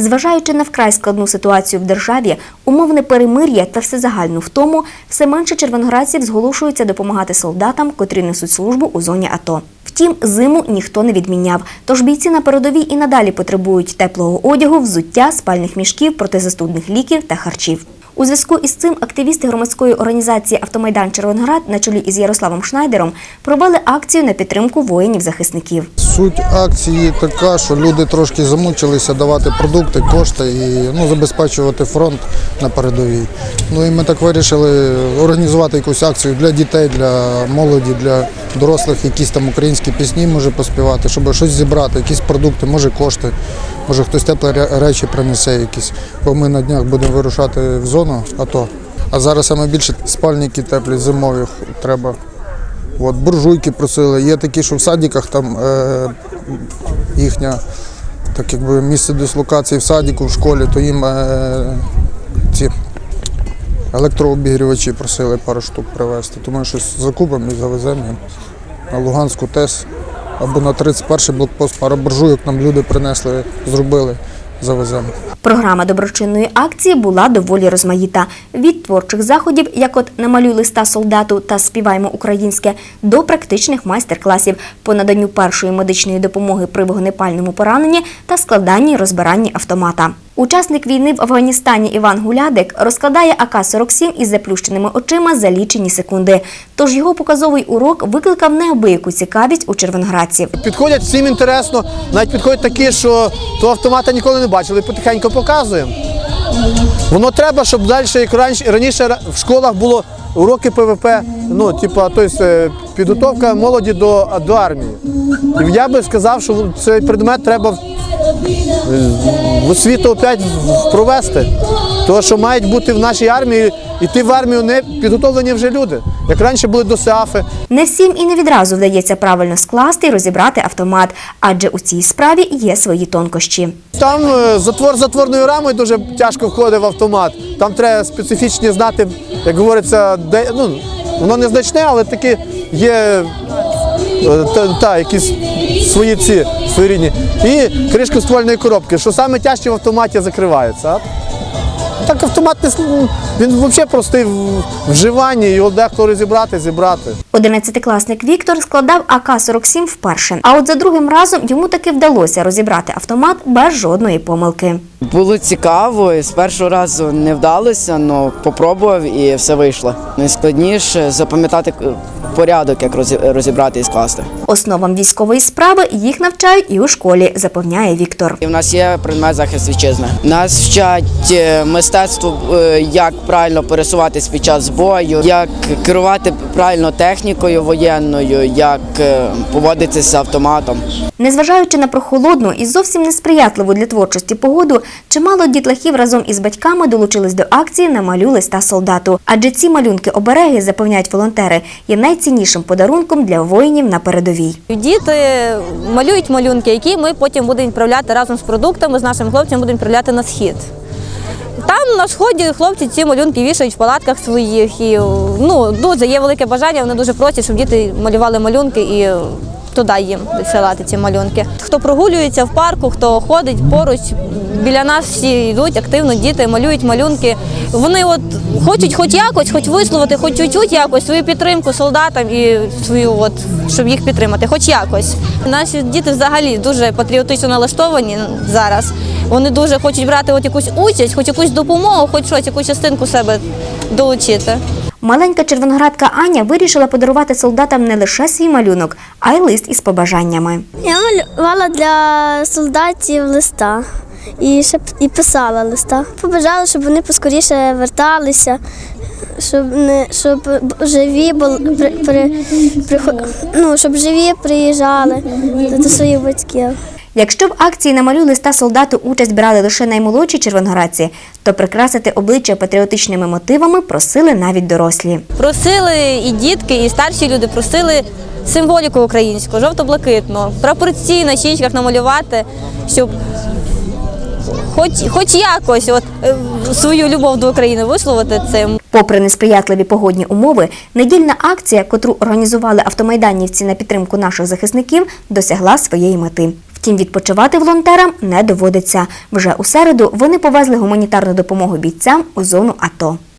Зважаючи на вкрай складну ситуацію в державі, умовне перемир'я та всезагальну втому, все менше червоноградців зголошуються допомагати солдатам, котрі несуть службу у зоні АТО. Втім, зиму ніхто не відміняв. Тож бійці на передовій і надалі потребують теплого одягу, взуття, спальних мішків, протизастудних ліків та харчів. У зв'язку із цим активісти громадської організації Автомайдан Червоноград на чолі із Ярославом Шнайдером провели акцію на підтримку воїнів-захисників. Суть акції така, що люди трошки замучилися давати продукти, кошти і ну, забезпечувати фронт на передовій. Ну і ми так вирішили організувати якусь акцію для дітей, для молоді, для дорослих, якісь там українські пісні може поспівати, щоб щось зібрати, якісь продукти, може кошти, може хтось теплі речі принесе якісь. Бо ми на днях будемо вирушати в зону АТО. А зараз саме більше спальники теплі, зимові треба. От, буржуйки просили. Є такі, що в садиках там е, їхня так якби місце дислокації в садику, в школі, то їм е, ці електрообігрівачі просили пару штук привезти. Тому щось закупимо і завеземо їм. На Луганську ТЕС або на 31-й блокпост пару буржуйок нам люди принесли, зробили, завеземо. Програма доброчинної акції була доволі розмаїта. Від творчих заходів, як от намалюй листа солдату та співаймо українське, до практичних майстер-класів по наданню першої медичної допомоги при вогнепальному пораненні та складанні розбиранні автомата. Учасник війни в Афганістані Іван Гулядик розкладає АК-47 із заплющеними очима за лічені секунди. Тож його показовий урок викликав неабияку цікавість у червоноградців. Підходять всім інтересно, навіть підходять такі, що того автомата ніколи не бачили, потихеньку показуємо. Воно треба, щоб далі, як раніше, в школах було уроки ПВП, ну, типу, тобто, підготовка молоді до, до армії. Я би сказав, що цей предмет треба в- в освіту опять провести. Тому що мають бути в нашій армії, йти в армію не підготовлені вже люди. Як раніше були до СЕАФи, Не всім і не відразу вдається правильно скласти і розібрати автомат, адже у цій справі є свої тонкощі. Там е, затвор затворною рамою дуже тяжко входить в автомат. Там треба специфічні знати, як говориться, де ну воно незначне, але таки є е, та, та, якісь свої ці своєрідні. І кришку ствольної коробки, що саме тяжче в автоматі закривається. Так автомат не ну, він взагалі простий в вживанні, його дехто розібрати, зібрати. Одинадцятикласник Віктор складав АК-47 вперше. А от за другим разом йому таки вдалося розібрати автомат без жодної помилки. Було цікаво, і з першого разу не вдалося, але попробував і все вийшло. Найскладніше запам'ятати е, порядок, як розі- розібрати і скласти. Основам військової справи їх навчають і у школі, запевняє Віктор. І в нас є предмет захист вітчизни. Нас вчать е, мистецтву, е, як правильно пересуватись під час бою, як керувати правильно технікою воєнною, як е, поводитися з автоматом. Незважаючи на прохолодну і зовсім несприятливу для творчості погоду, чимало дітлахів разом із батьками долучились до акції «Намалюй листа солдату. Адже ці малюнки-обереги, запевняють волонтери, є найціннішим подарунком для воїнів на передовій. Діти малюють малюнки, які ми потім будемо відправляти разом з продуктами, з нашими хлопцями будемо відправляти на схід. Там на сході хлопці ці малюнки вішають в палатках своїх. І ну, дуже є велике бажання, вони дуже просять, щоб діти малювали малюнки і туди їм відсилати ці малюнки. Хто прогулюється в парку, хто ходить поруч, біля нас всі йдуть активно, діти малюють малюнки. Вони от хочуть хоч якось, хоч висловити, хоч чуть-чуть якось свою підтримку солдатам і свою, от, щоб їх підтримати, хоч якось. Наші діти взагалі дуже патріотично налаштовані зараз. Вони дуже хочуть брати от якусь участь, хоч якусь допомогу, хоч щось, якусь частинку себе долучити. Маленька червоноградка Аня вирішила подарувати солдатам не лише свій малюнок, а й лист із побажаннями. Я малювала для солдатів листа і ще і писала листа. Побажала, щоб вони поскоріше верталися, щоб не щоб живі були при, при, прихо- ну, щоб живі приїжджали до своїх батьків. Якщо в акції «Намалюй листа солдату участь брали лише наймолодші червоноградці, то прикрасити обличчя патріотичними мотивами просили навіть дорослі. Просили і дітки, і старші люди просили символіку українську, жовто-блакитну, прапорці на щічках намалювати, щоб хоч, хоч якось от, е, свою любов до України висловити цим. Попри несприятливі погодні умови, недільна акція, котру організували автомайданівці на підтримку наших захисників, досягла своєї мети. Втім, Втім, відпочивати волонтерам не доводиться. Вже у середу вони повезли гуманітарну допомогу бійцям у зону АТО.